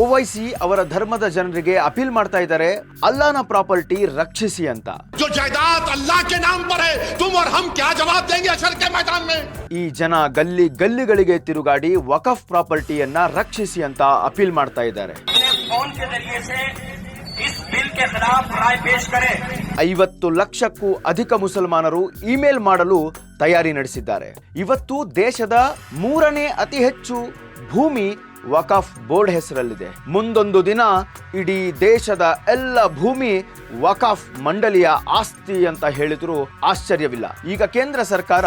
ಓವೈಸಿ ಅವರ ಧರ್ಮದ ಜನರಿಗೆ ಅಪೀಲ್ ಮಾಡ್ತಾ ಇದ್ದಾರೆ ಅಲ್ಲಾನ ಪ್ರಾಪರ್ಟಿ ರಕ್ಷಿಸಿ ಅಂತ. ಈ ಜನ ಗಲ್ಲಿ ಗಲ್ಲಿಗಳಿಗೆ ತಿರುಗಾಡಿ ವಕಫ್ ಪ್ರಾಪರ್ಟಿಯನ್ನ ರಕ್ಷಿಸಿ ಅಂತ ಅಪೀಲ್ ಮಾಡ್ತಾ ಇದ್ದಾರೆ. ಐವತ್ತು ಲಕ್ಷಕ್ಕೂ ಅಧಿಕ ಮುಸಲ್ಮಾನರು ಇಮೇಲ್ ಮಾಡಲು ತಯಾರಿ ನಡೆಸಿದ್ದಾರೆ. ಇವತ್ತು ದೇಶದ ಮೂರನೇ ಅತಿ ಹೆಚ್ಚು ಭೂಮಿ ವಕಾಫ್ ಬೋರ್ಡ್ ಹೆಸರಲ್ಲಿದೆ. ಮುಂದೊಂದು ದಿನ ಇಡೀ ದೇಶದ ಎಲ್ಲ ಭೂಮಿ ವಕಫ್ ಮಂಡಳಿಯ ಆಸ್ತಿ ಅಂತ ಹೇಳಿದ್ರು ಆಶ್ಚರ್ಯವಿಲ್ಲ. ಈಗ ಕೇಂದ್ರ ಸರ್ಕಾರ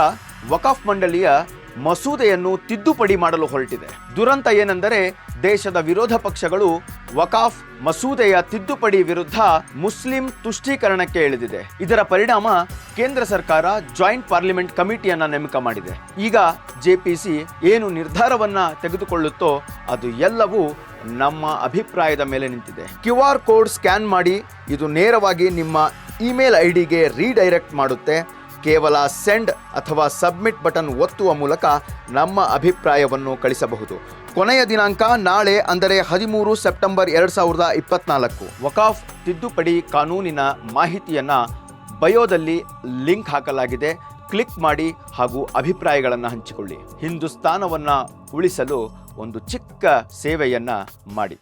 ವಕಫ್ ಮಂಡಳಿಯ ಮಸೂದೆಯನ್ನು ತಿದ್ದುಪಡಿ ಮಾಡಲು ಹೊರಟಿದೆ. ದುರಂತ ಏನೆಂದರೆ ದೇಶದ ವಿರೋಧ ಪಕ್ಷಗಳು ವಕಾಫ್ ಮಸೂದೆಯ ತಿದ್ದುಪಡಿ ವಿರುದ್ಧ ಮುಸ್ಲಿಂ ತುಷ್ಟೀಕರಣಕ್ಕೆ ಇಳಿದಿದೆ. ಇದರ ಪರಿಣಾಮ ಕೇಂದ್ರ ಸರ್ಕಾರ ಜಾಯಿಂಟ್ ಪಾರ್ಲಿಮೆಂಟ್ ಕಮಿಟಿಯನ್ನ ನೇಮಕ ಮಾಡಿದೆ. ಈಗ ಜೆಪಿಸಿ ಏನು ನಿರ್ಧಾರವನ್ನ ತೆಗೆದುಕೊಳ್ಳುತ್ತೋ ಅದು ಎಲ್ಲವೂ ನಮ್ಮ ಅಭಿಪ್ರಾಯದ ಮೇಲೆ ನಿಂತಿದೆ. ಕ್ಯೂ ಆರ್ ಕೋಡ್ ಸ್ಕ್ಯಾನ್ ಮಾಡಿ ಇದು ನೇರವಾಗಿ ನಿಮ್ಮ ಇಮೇಲ್ ಐ ಡಿಗೆ ರೀಡೈರೆಕ್ಟ್ ಮಾಡುತ್ತೆ. ಕೇವಲ ಸೆಂಡ್ ಅಥವಾ ಸಬ್ಮಿಟ್ ಬಟನ್ ಒತ್ತುವ ಮೂಲಕ ನಮ್ಮ ಅಭಿಪ್ರಾಯವನ್ನು ಕಳಿಸಬಹುದು. ಕೊನೆಯ ದಿನಾಂಕ ನಾಳೆ ಅಂದರೆ ಹದಿಮೂರು ಸೆಪ್ಟೆಂಬರ್ ಎರಡು ಸಾವಿರದ ಇಪ್ಪತ್ನಾಲ್ಕು. ವಕಾಫ್ ತಿದ್ದುಪಡಿ ಕಾನೂನಿನ ಮಾಹಿತಿಯನ್ನ ಬಯೋದಲ್ಲಿ ಲಿಂಕ್ ಹಾಕಲಾಗಿದೆ. ಕ್ಲಿಕ್ ಮಾಡಿ ಹಾಗೂ ಅಭಿಪ್ರಾಯಗಳನ್ನು ಹಂಚಿಕೊಳ್ಳಿ. ಹಿಂದೂಸ್ತಾನವನ್ನು ಉಳಿಸಲು ಒಂದು ಚಿಕ್ಕ ಸೇವೆಯನ್ನು ಮಾಡಿ.